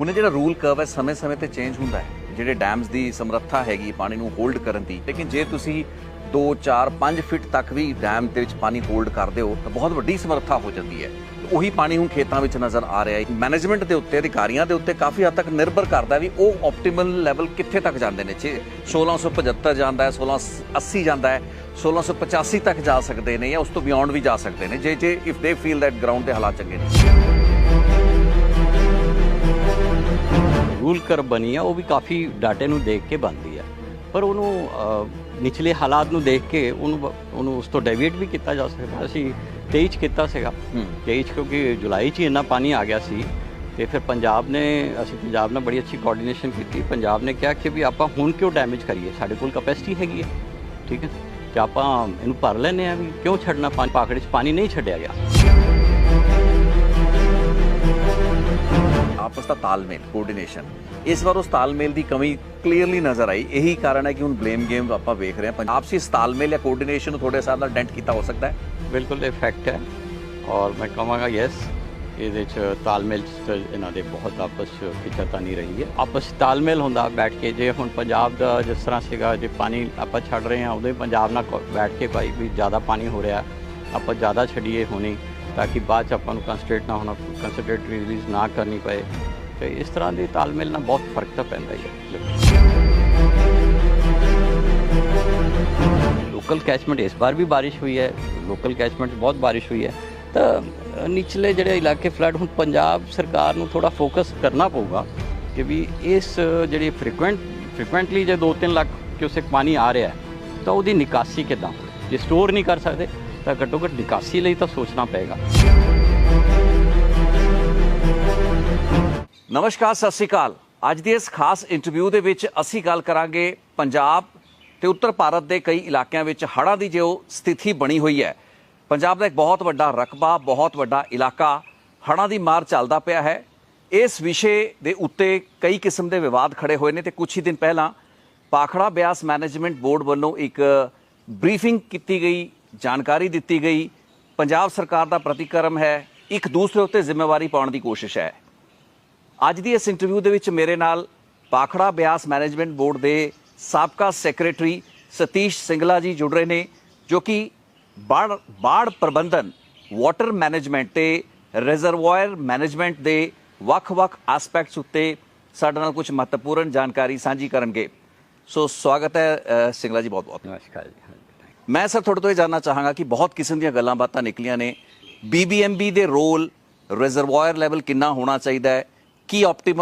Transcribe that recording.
ਹੁਣ ਇਹ ਜਿਹੜਾ ਰੂਲ ਕਰਵ ਹੈ, ਸਮੇਂ-ਸਮੇਂ ਤੇ ਚੇਂਜ ਹੁੰਦਾ ਹੈ। ਜਿਹੜੇ ਡੈਮਸ ਦੀ ਸਮਰੱਥਾ ਹੈਗੀ, ਪਾਣੀ ਨੂੰ ਹੋਲਡ ਕਰਨ ਦੀ। ਲੇਕਿਨ ਜੇ ਤੁਸੀਂ 2 4 5 ਫਿਟ ਤੱਕ ਵੀ ਡੈਮ ਦੇ ਵਿੱਚ ਪਾਣੀ ਹੋਲਡ ਕਰਦੇ ਹੋ, ਤਾਂ ਬਹੁਤ ਵੱਡੀ ਸਮਰੱਥਾ ਹੋ ਜਾਂਦੀ ਹੈ। ਉਹੀ ਪਾਣੀ ਹੁਣ ਖੇਤਾਂ ਵਿੱਚ ਨਜ਼ਰ ਆ ਰਿਹਾ ਹੈ। ਮੈਨੇਜਮੈਂਟ ਦੇ ਉੱਤੇ, ਅਧਿਕਾਰੀਆਂ ਦੇ ਉੱਤੇ ਕਾਫੀ ਹੱਦ ਤੱਕ ਨਿਰਭਰ ਕਰਦਾ ਵੀ ਉਹ ਆਪਟੀਮਲ ਲੈਵਲ ਕਿੱਥੇ ਤੱਕ ਜਾਂਦੇ ਨੇ। ਛੇ- 1675 ਜਾਂਦਾ ਹੈ 1680 ਜਾਂਦਾ ਹੈ 1685 ਤੱਕ ਜਾ ਸਕਦੇ ਨੇ ਜਾਂ ਉਸ ਤੋਂ ਬਿਯੋਂਡ ਵੀ ਜਾ ਸਕਦੇ ਨੇ। ਜੇ ਜੇ if they feel that ground ਦੇ ਹਾਲਾਤ ਚੰਗੇ ਨੇ। ਰੂਲ ਕਰ ਬਣੀ ਆ ਉਹ ਵੀ ਕਾਫੀ ਡਾਟੇ ਨੂੰ ਦੇਖ ਕੇ ਬਣਦੀ ਆ। ਪਰ ਉਹਨੂੰ ਨਿਚਲੇ ਹਾਲਾਤ ਨੂੰ ਦੇਖ ਕੇ ਉਹਨੂੰ ਉਹਨੂੰ ਉਸ ਤੋਂ ਡੈਵੀਏਟ ਵੀ ਕੀਤਾ ਜਾ ਸਕਦਾ ਅਸੀਂ 23 ਚ ਕੀਤਾ ਸੀਗਾ। ਹੂੰ। 23 'ਚ ਕਿਉਂਕਿ ਜੁਲਾਈ 'ਚ ਇੰਨਾ ਪਾਣੀ ਆ ਗਿਆ ਸੀ ਤੇ ਫਿਰ ਪੰਜਾਬ ਨੇ ਅਸੀਂ ਪੰਜਾਬ ਨਾਲ ਬੜੀ ਅੱਛੀ ਕੋਆਰਡੀਨੇਸ਼ਨ ਕੀਤੀ। ਪੰਜਾਬ ਨੇ ਕਿਹਾ ਕਿ ਵੀ ਆਪਾਂ ਹੁਣ ਕਿਉਂ ਡੈਮੇਜ ਕਰੀਏ? ਸਾਡੇ ਕੋਲ ਕਪੈਸਿਟੀ ਹੈਗੀ ਹੈ ਠੀਕ ਹੈ? ਤੇ ਆਪਾਂ ਇਹਨੂੰ ਭਰ ਲੈਨੇ ਆ ਵੀ ਕਿਉਂ ਛੱਡਣਾ? ਪਾਣੀ ਪਾਖੜੇ 'ਚ ਪਾਣੀ ਨਹੀਂ ਛੱਡਿਆ ਗਿਆ। ਆਪਸ ਦਾ ਤਾਲਮੇਲ ਕੋਆਰਡੀਨੇਸ਼ਨ ਇਸ ਵਾਰ ਉਸ ਤਾਲਮੇਲ ਦੀ ਕਮੀ ਕਲੀਅਰਲੀ ਨਜ਼ਰ ਆਈ। ਇਹੀ ਕਾਰਨ ਹੈ ਕਿ ਹੁਣ ਬਲੇਮ ਗੇਮ ਆਪਾਂ ਵੇਖ ਰਹੇ ਹਾਂ। ਪੰਜਾਬ ਸੀ ਇਸ ਤਾਲਮੇਲ ਜਾਂ ਕੋਆਰਡੀਨੇਸ਼ਨ ਨੂੰ ਤੁਹਾਡੇ ਹਿਸਾਬ ਨਾਲ ਡੈਂਟ ਕੀਤਾ ਹੋ ਸਕਦਾ ਹੈ? ਬਿਲਕੁਲ, ਇਹ ਫੈਕਟ ਹੈ। ਔਰ ਮੈਂ ਕਹਾਂਗਾ ਯੈਸ ਇਹਦੇ ਚ ਤਾਲਮੇਲ 'ਚ ਇਹਨਾਂ ਦੇ ਬਹੁਤ ਆਪਸ 'ਚ ਖਿਚਾਤਾ ਨਹੀਂ ਰਹੀ ਹੈ। ਆਪਸ ਤਾਲਮੇਲ ਹੁੰਦਾ ਬੈਠ ਕੇ। ਜੇ ਹੁਣ ਪੰਜਾਬ ਦਾ ਜਿਸ ਤਰ੍ਹਾਂ ਸੀਗਾ, ਜੇ ਪਾਣੀ ਆਪਾਂ ਛੱਡ ਰਹੇ ਹਾਂ, ਉਹਦੇ ਪੰਜਾਬ ਨਾਲ ਬੈਠ ਕੇ ਭਾਈ ਵੀ ਜ਼ਿਆਦਾ ਪਾਣੀ ਹੋ ਰਿਹਾ, ਆਪਾਂ ਜ਼ਿਆਦਾ ਛੱਡੀਏ ਹੋਣੀ, ਤਾਂ ਕਿ ਬਾਅਦ ਚ ਆਪਾਂ ਨੂੰ ਕੰਸਟਰੇਟ ਨਾ ਹੋਣਾ ਕੰਸਨਟ੍ਰੇਟ ਰਿਲੀਜ਼ ਨਾ ਕਰਨੀ ਪਏ। ਤੇ ਇਸ ਤਰ੍ਹਾਂ ਦੇ ਤਾਲਮੇਲ ਨਾਲ ਬਹੁਤ ਫ਼ਰਕ ਤਾਂ ਪੈਂਦਾ ਹੀ ਹੈ। ਲੋਕਲ ਕੈਚਮੈਂਟ ਇਸ ਵਾਰ ਵੀ ਬਾਰਿਸ਼ ਹੋਈ ਹੈ। ਲੋਕਲ ਕੈਚਮੈਂਟ ਬਹੁਤ ਬਾਰਿਸ਼ ਹੋਈ ਹੈ। ਤਾਂ ਨਿਚਲੇ ਜਿਹੜੇ ਇਲਾਕੇ ਫਲੱਡ, ਹੁਣ ਪੰਜਾਬ ਸਰਕਾਰ ਨੂੰ ਥੋੜਾ ਫੋਕਸ ਕਰਨਾ ਪਊਗਾ ਕਿ ਵੀ ਇਸ ਜਿਹੜੀ ਫ੍ਰੀਕੁਐਂਟ ਫ੍ਰੀਕੁਐਂਟਲੀ ਜੇ 2-3 ਲੱਖ ਕਿਊਸੈਕ ਪਾਣੀ ਆ ਰਿਹਾ ਤਾਂ ਉਹਦੀ ਨਿਕਾਸੀ ਕਿੱਦਾਂ? ਜੇ ਸਟੋਰ ਨਹੀਂ ਕਰ ਸਕਦੇ, ਤਾਂ ਘੱਟੋ ਘੱਟ ਨਿਕਾਸੀ ਲਈ ਤਾਂ ਸੋਚਣਾ ਪਏਗਾ। ਨਮਸਕਾਰ, ਸਤਿ ਸ਼੍ਰੀ ਅਕਾਲ। ਅੱਜ ਦੀ ਇਸ ਖਾਸ ਇੰਟਰਵਿਊ ਦੇ ਵਿੱਚ ਅਸੀਂ ਗੱਲ ਕਰਾਂਗੇ ਪੰਜਾਬ ਤੇ ਉੱਤਰ ਭਾਰਤ ਦੇ ਕਈ ਇਲਾਕਿਆਂ ਵਿੱਚ ਹੜ੍ਹਾਂ ਦੀ ਜੋ ਸਥਿਤੀ ਬਣੀ ਹੋਈ ਹੈ। ਪੰਜਾਬ ਦਾ ਇੱਕ ਬਹੁਤ ਵੱਡਾ ਰਕਬਾ, ਬਹੁਤ ਵੱਡਾ ਇਲਾਕਾ, ਹੜ੍ਹਾਂ ਦੀ ਮਾਰ ਚੱਲਦਾ ਪਿਆ ਹੈ। ਇਸ ਵਿਸ਼ੇ ਦੇ ਉੱਤੇ ਕਈ ਕਿਸਮ ਦੇ ਵਿਵਾਦ ਖੜੇ ਹੋਏ ਨੇ ਤੇ ਕੁਝ ਹੀ ਦਿਨ ਪਹਿਲਾਂ ਪਾਖੜਾ ਬਿਆਸ ਮੈਨੇਜਮੈਂਟ ਬੋਰਡ ਵੱਲੋਂ ਇੱਕ ਬਰੀਫਿੰਗ ਕੀਤੀ ਗਈ, ਜਾਣਕਾਰੀ ਦਿੱਤੀ ਗਈ। ਪੰਜਾਬ ਸਰਕਾਰ ਦਾ ਪ੍ਰਤੀਕਰਮ ਹੈ, ਇੱਕ ਦੂਸਰੇ ਉੱਤੇ ਜ਼ਿੰਮੇਵਾਰੀ ਪਾਉਣ ਦੀ ਕੋਸ਼ਿਸ਼ ਹੈ। ਅੱਜ ਦੀ ਇਸ ਇੰਟਰਵਿਊ ਦੇ ਵਿੱਚ ਮੇਰੇ ਨਾਲ ਪਾਖੜਾ ਬਿਆਸ ਮੈਨੇਜਮੈਂਟ ਬੋਰਡ ਦੇ ਸਾਬਕਾ ਸੈਕਟਰੀ ਸਤੀਸ਼ ਸਿੰਗਲਾ ਜੀ ਜੁੜ ਰਹੇ ਨੇ ਜੋ ਕਿ ਬਾੜ ਬਾੜ ਪ੍ਰਬੰਧਨ ਵਾਟਰ ਮੈਨੇਜਮੈਂਟ ਤੇ ਰਿਜ਼ਰਵਾਇਰ ਮੈਨੇਜਮੈਂਟ ਦੇ ਵੱਖ-ਵੱਖ ਐਸਪੈਕਟਸ ਉੱਤੇ ਸਾਡੇ ਨਾਲ ਕੁਝ ਮਹੱਤਵਪੂਰਨ ਜਾਣਕਾਰੀ ਸਾਂਝੀ ਕਰਨਗੇ। ਸੋ ਸਵਾਗਤ ਹੈ ਸਿੰਗਲਾ ਜੀ ਬਹੁਤ-ਬਹੁਤ। ਨਮਸਕਾਰ ਜੀ ਮੈਂ ਸਰ ਤੁਹਾਡੇ ਤੋਂ ਇਹ ਜਾਨਣਾ ਚਾਹਾਂਗਾ ਕਿ ਬਹੁਤ ਕਿਸਮ ਦੀਆਂ ਗੱਲਾਂ ਬਾਤਾਂ ਨਿਕਲੀਆਂ ਨੇ। ਬੀਬੀਐਮਬੀ ਦੇ ਰੋਲ ਰਿਜ਼ਰਵਾਇਰ ਲੈਵਲ ਕਿੰਨਾ ਹੋਣਾ ਚਾਹੀਦਾ ਹੈ? ਕੀ ਆਪਟੀਮਮ